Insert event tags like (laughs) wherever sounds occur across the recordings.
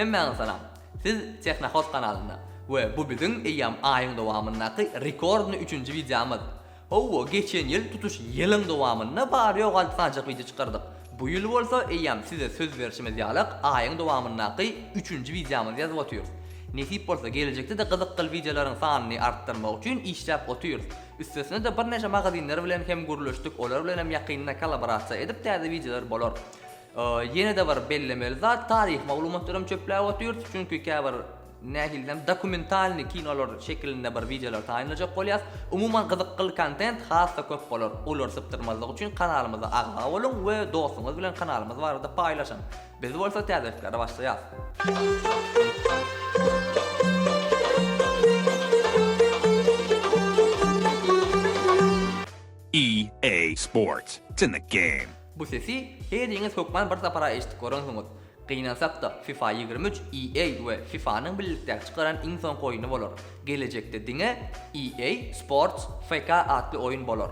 Hemmäňiz salam. Siz Texnahos kanalynda we bu biziň eýýam aýyň dowamyndaky rekordny 3-nji videomyz. Owo geçen ýyl tutuş ýylyň dowamynda bar ýok altyjak video çykardyk. Bu ýyl bolsa eýýam size söz berişimiz ýalyk aýyň dowamyndaky 3-nji videomyz ýazyp otyrys. Nesip bolsa gelecekde de gyzykly videolaryň sanyny artdyrmak üçin işläp otyrys. Üstesine de bir neçe magazinler bilen hem guruluşdyk, olar bilen hem ýakynda kollaborasiýa edip täze videolar bolar. Ee, yine de var bellemeli zat tarih maglumatlarım çöpläp otyrys çünkü käbir nähilden dokumentalny kinolar şeklinde bir videolar taýinlajak bolýas. Umuman gyzykly kontent hassa köp bolar. Olar syptyrmazlyk üçin kanalymyza aga bolun we dostuňyz bilen kanalymyz barada paýlaşyň. Biz bolsa fikirde başlaýas. EA Sports. It's in the game. Bu sesi hediyeniz sokman bir sapara eşitip görünsüňiz. Kıynasak da FIFA 23 EA ve FIFA'nın birlikte çıkaran en son oyunu bolar. Gelecekte dine EA Sports FK adlı oyun bolar.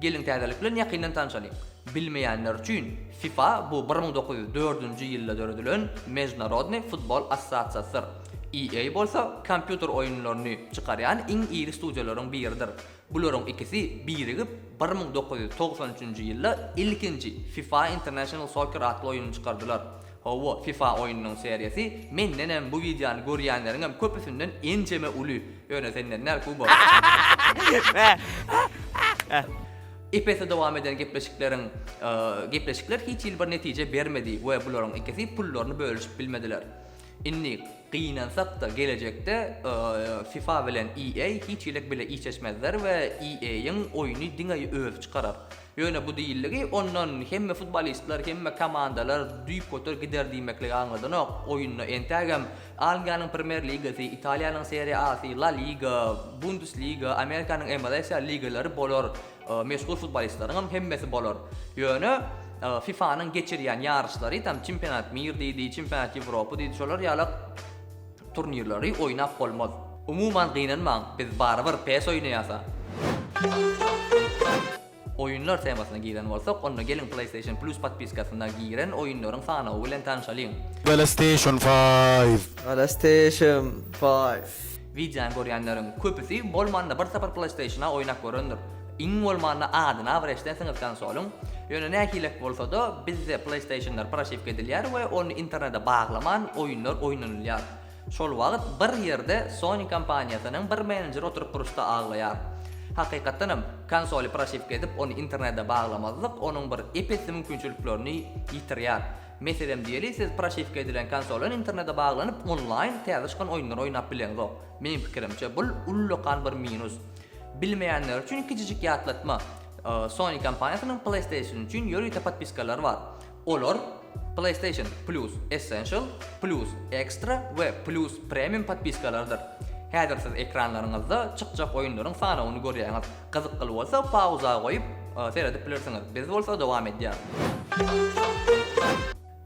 Gelin täzelik bilen ýakynan tanşalyk. Bilmeýänler üçin FIFA bu 1904-nji ýylda döredilen Međunarodny futbol assotsiasiýasydyr. EA bolsa kompýuter oýunlaryny çykarýan iň iri studiýalaryň biridir. Bularyň ikisi birigip 1993-nji ýylda ilkinji FIFA International Soccer adly oýuny çykardylar. Hawa FIFA oýunynyň seriýasy menden hem bu videony görýänleriň hem köpüsünden enjeme uly. Ýöne senden näme bu? (laughs) İpese devam eden gepleşiklerin e, gepleşikler hiç il bir netice vermedi ve buların ikisi pullarını bölüşüp bilmediler. Inni kıynansak da gelecekte e, FIFA bilen EA hiç ilek bile içeşmezler ve EA'ın oyunu dinayı öz çıkarar. Yöne bu değilleri ondan hem futbolistler hem komandalar düyüp kotor gider diýmekle anladan ok oyunnu entegem Almanyanyň Premier Ligasi, Italiýanyň Serie A, La Liga, Bundesliga, Amerikanyň MLS ligalary bolar. e, meşgul futbolistlaryň hemmesi bolar. Ýöne e, FIFA'nın geçirýän ýarışlary tam çempionat mir diýdi, çempionat Ýewropa diýdi, şolar ýalak turnirleri oynap bolmaz. Umuman gynanmaň, biz barabir PES oýnaýasa. Oyunlar temasyna giren bolsak, onda gelin PlayStation Plus patpiskasyna giren oyunlaryň sanawy bilen tanışalyň. PlayStation 5. PlayStation 5. Videoň görýänleriň köpüsi bolmanda bir separ PlayStation'a oýnak görändir. Iň bolmanda adyna awreşden syňyp konsolun. Ýöne nähilek bolsa da bizde PlayStation'lar paraşip edilýär we onu internete baglaman oyunlar oýnanylýar. Şol wagt bir ýerde Sony kompaniýasynyň bir menejer oturup duruşda aglaýar. Hakykatdan hem konsoli paraşip edip onu internete baglamazlyk onuň bir epesi mümkinçiliklerini ýitirýär. Meselem diýeli siz paraşip edilen konsolun internete baglanyp online täzişkan oýunlar oýnap bilendir. Menim pikirimçe bul ullukan bir minus. Bilmeýänler üçin kiçijik ýatlatma. Ee, Sony kompaniýasynyň PlayStation üçin ýörüýte patpiskalary bar. Olar PlayStation Plus Essential, Plus Extra we Plus Premium patpiskalardyr. Häzir siz ekranlaryňyzda çykjak oýunlaryň sanawyny görýäňiz. Gyzykly bolsa pauza goýup e, seyredip bilersiňiz. Biz bolsa dowam edýär.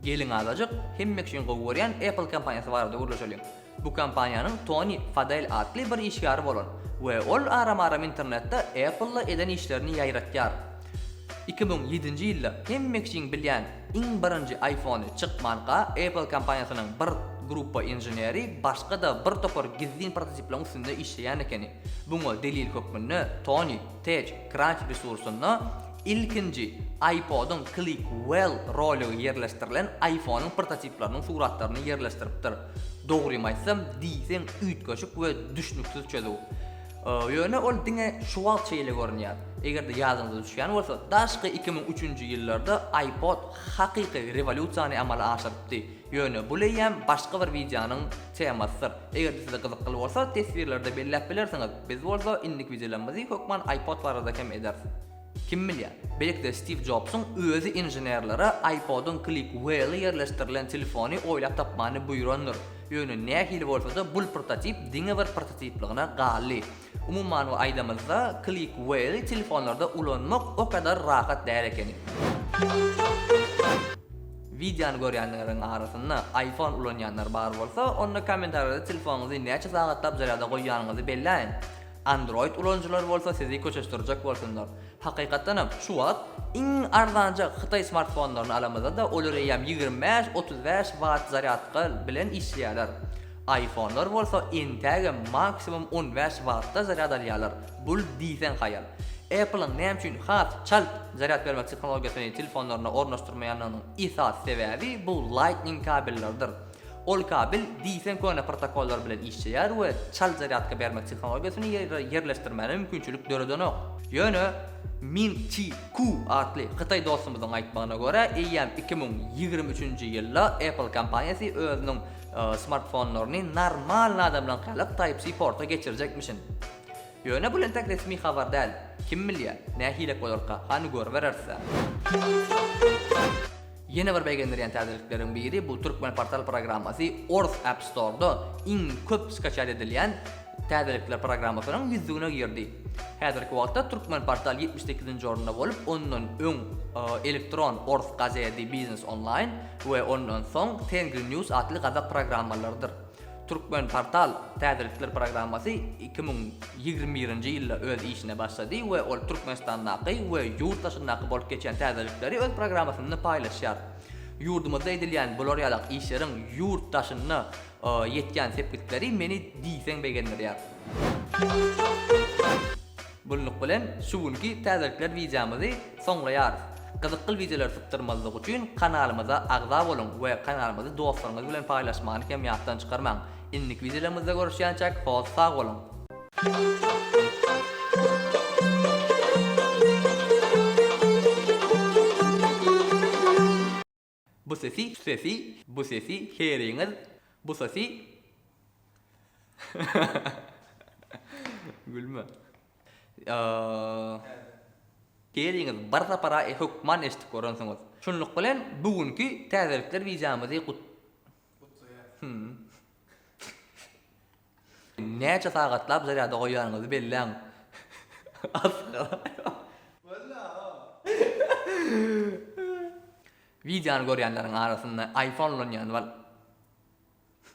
Gelin azajyk hemmek şeň gowurýan Apple kompaniýasy barada gurulşalyň. Bu kompaniýanyň Tony Fadell adly bir işgäri bolan we ol aram-aram internetde Apple-la eden işlerini ýaýratýar. 2007-nji ýylda hemmek şeň bilýän iň birinji iPhone çykmanqa Apple kompaniýasynyň bir gruppa inженери başga da bir topar gizlin prototiplaryň üstünde işleýän ekeni. Buňa delil hökmünde Tony Tej Crunch resursyna ilkinji iPod'un Click Well rolü yerleştirilen iPhone'un prototiplarynyň suratlaryny yerleştiripdir. Dogry aýtsam, diýsen üýtgeşik we düşnüksiz yo'qni oldinga shuvalchalik ko'rinyapti agarda yadrda tushgan bo'lsa tashqi 2003 yillarda ipod haqiqiy revolyutsiyani amalga oshiribdi yo'qni bular ham boshqa bir videoning temasi agar sizga qiziq qilib bo'lsa tasvirlarda belgilab bilarsiz biz bo'lsa indik videolarimizni ko'kman ipodlarida kam edar kim bilýär? Belekde Steve Jobs'un o'zi injenerlere iPod'un Click Whale'ı yerlashtirilgan telefonni o'ylab topmani buyurandir ýöne nähili bolsa da bul prototip diňe bir prototipligine galy. Umumman we aýdamyzda click whale telefonlarda ulanmak o kadar rahat däl eken. Videonu görýänleriň arasynda iPhone ulanýanlar bar bolsa, onda kommentarlarda telefonuňyzy näçe sagatlap zarada goýýanyňyzy belläň. Android ulanjylar bolsa sizi köçeşdirjek bolsunlar. Hakykatdan hem şu wagt iň arzanca Xitay smartfonlaryny alamada da olar ýam 25-35 watt zaryadka bilen işleýärler. iPhone'lar bolsa entäge maksimum 15 wattda zaryad alýarlar. Bul diýsen hayal. Apple'ın näme üçin has çalt zaryad bermek texnologiýasyny telefonlaryna ornaşdyrmaýanynyň esas sebäbi bu Lightning kabellerdir. Ol kabel diýsen köne protokollar bilen işleýär we çal zaryadka bermek texnologiýasyny yer- yerleşdirmäne mümkinçilik döredenok. Ýöne Min Chi Ku adly Xitay dostumyzyň aýtmagyna görä, eýýäm 2023-nji ýylda Apple kompaniýasy özüniň e, smartfonlaryny normal bilen galyp Type-C porta geçirjekmişin. Ýöne bu entek resmi habar däl. Kim bilýär? Nähile bolarka? Hany gör bir beğendiren täzeliklerin biri bu Türkmen Portal programması Orth App Store'da iň köp skaçal edilen täzelikler programmasynyň ýüzüne girdi. Häzirki wagtda Türkmen Portal 78-nji orunda bolup, ondan öň e, elektron Orth gazeti Business Online we ondan soň Tengri News adly gazet programmalardyr. Türkmen Portal täzelikler programmasy 2021-nji ýylda öz işine başlady we ol Türkmenistandaky we ýurt daşyndaky bolup geçen täzelikleri öz programmasyny paýlaşýar. Ýurdumyzda edilýän bolorýalak işleriň ýurt daşyny e, ýetgen sepgitleri meni diýsen begendirýär. Bulnuk bilen şu günki täzelikler videomuzy soňlaýarys. Gyzykly videolar tutturmalyk üçin kanalymyza agza bolun we kanalymyzy dostlaryňyz bilen paýlaşmagyny hem çykarmaň. Innik videolarymyzda görüşýänçek hos sag bolun. Bu sesi, şu sesi, bu sesi heriňiz, bu sesi (laughs) Gülme. Eee Geliňiz barda para e hukman eşitip görensiňiz. Şunluk bilen bugünkü täzelikler wideomyzy gut Hmm. Näçe sagatlap zarada goýanyňyzy belläň. Videonu görýänleriň arasynda iPhone ulanýan wal